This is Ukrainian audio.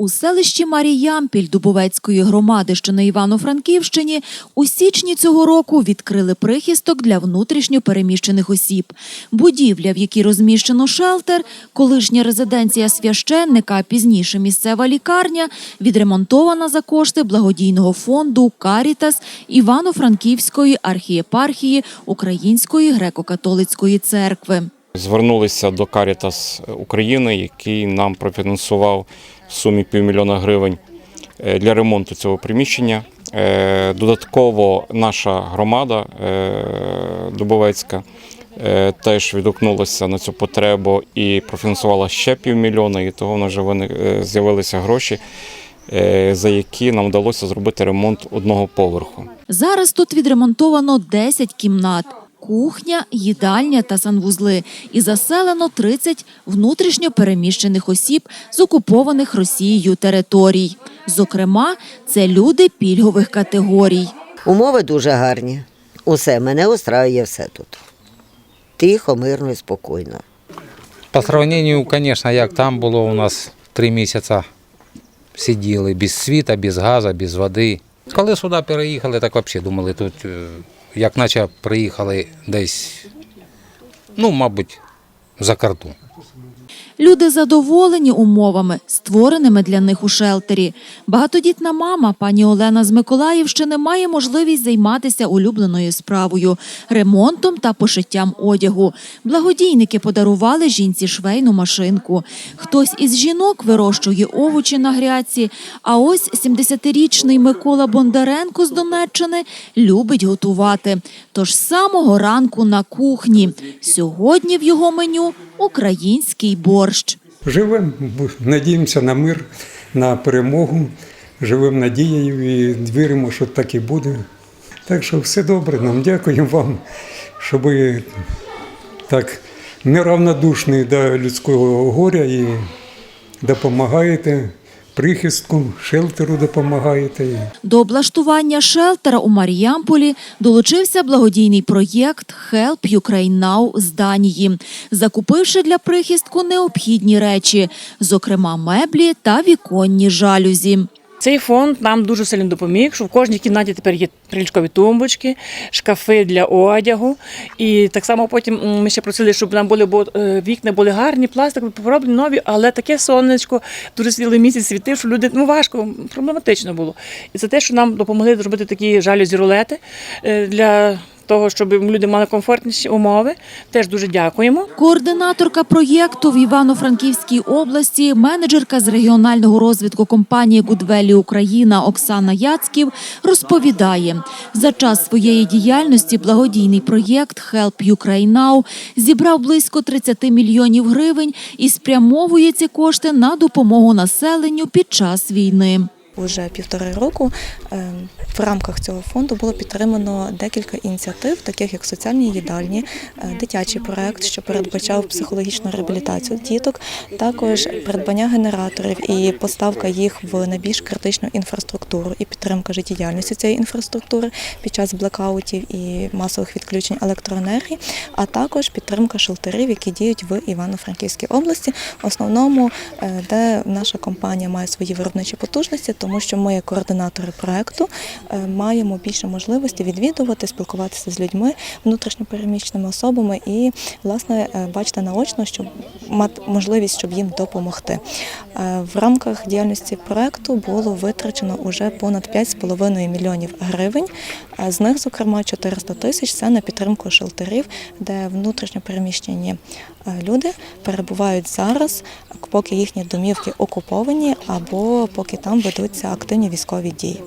У селищі Маріямпіль Дубовецької громади, що на Івано-Франківщині, у січні цього року відкрили прихисток для внутрішньо переміщених осіб. Будівля, в якій розміщено шелтер, колишня резиденція священника, пізніше місцева лікарня, відремонтована за кошти благодійного фонду Карітас Івано-Франківської архієпархії Української греко-католицької церкви. Звернулися до Карітас України, який нам профінансував сумі півмільйона гривень е, для ремонту цього приміщення. Е, Додатково наша громада е, Дубовецька теж відгукнулася на цю потребу і профінансувала ще півмільйона, і того вже з'явилися гроші, за які нам вдалося зробити ремонт одного поверху. Зараз тут відремонтовано 10 кімнат. Кухня, їдальня та санвузли і заселено 30 внутрішньо переміщених осіб з окупованих Росією територій. Зокрема, це люди пільгових категорій. Умови дуже гарні. Усе, мене устраює все тут. Тихо, мирно і спокійно. По сравнению, конечно, як там було у нас три місяці сиділи без світа, без газу, без води. Коли сюди переїхали, так взагалі думали, тут е, як наче приїхали десь, ну, мабуть, за кордон. Люди задоволені умовами, створеними для них у шелтері. Багатодітна мама, пані Олена з Миколаївщини, має можливість займатися улюбленою справою ремонтом та пошиттям одягу. Благодійники подарували жінці швейну машинку. Хтось із жінок вирощує овочі на грядці. А ось 70-річний Микола Бондаренко з Донеччини любить готувати. Тож самого ранку на кухні. Сьогодні в його меню український борщ. Живемо, надіємося на мир, на перемогу, живемо надією і віримо, що так і буде. Так що все добре, нам дякуємо вам, що ви так неравнодушні до людського горя і допомагаєте прихистку, шелтеру допомагаєте. До облаштування шелтера у Маріямполі долучився благодійний проєкт Help Ukraine Now з Данії, закупивши для прихистку необхідні речі, зокрема меблі та віконні жалюзі. Цей фонд нам дуже сильно допоміг, що в кожній кімнаті тепер є приліжкові тумбочки, шкафи для одягу. І так само потім ми ще просили, щоб нам були е, вікна були гарні, пластикові, пороблені нові, але таке сонечко, дуже світлий місяць світив, що люди ну важко, проблематично було. І це те, що нам допомогли зробити такі жалюзі рулети е, для того, щоб люди мали комфортніші умови. Теж дуже дякуємо. Координаторка проєкту в Івано-Франківській області, менеджерка з регіонального розвитку компанії Гудвелі Україна Оксана Яцьків розповідає, за час своєї діяльності благодійний проєкт Help Ukraine Now зібрав близько 30 мільйонів гривень і спрямовує ці кошти на допомогу населенню під час війни. Уже півтори року е, в рамках цього фонду було підтримано декілька ініціатив, таких як соціальні їдальні, е, дитячий проект, що передбачав психологічну реабілітацію діток, також придбання генераторів і поставка їх в найбільш критичну інфраструктуру і підтримка життєдіяльності цієї інфраструктури під час блекаутів і масових відключень електроенергії, а також підтримка шелтерів, які діють в Івано-Франківській області, в основному е, де наша компанія має свої виробничі потужності, тому що ми, як координатори проекту, е, маємо більше можливості відвідувати, спілкуватися з людьми, внутрішньо переміщеними особами і, власне, е, бачити наочно, щоб мати можливість, щоб їм допомогти. Е, В рамках діяльності проекту було витрачено уже понад 5,5 мільйонів гривень. З них, зокрема, 400 тисяч це на підтримку шелтерів, де внутрішньо переміщені е, люди перебувають зараз, поки їхні домівки окуповані або поки там ведуться активні військові дії.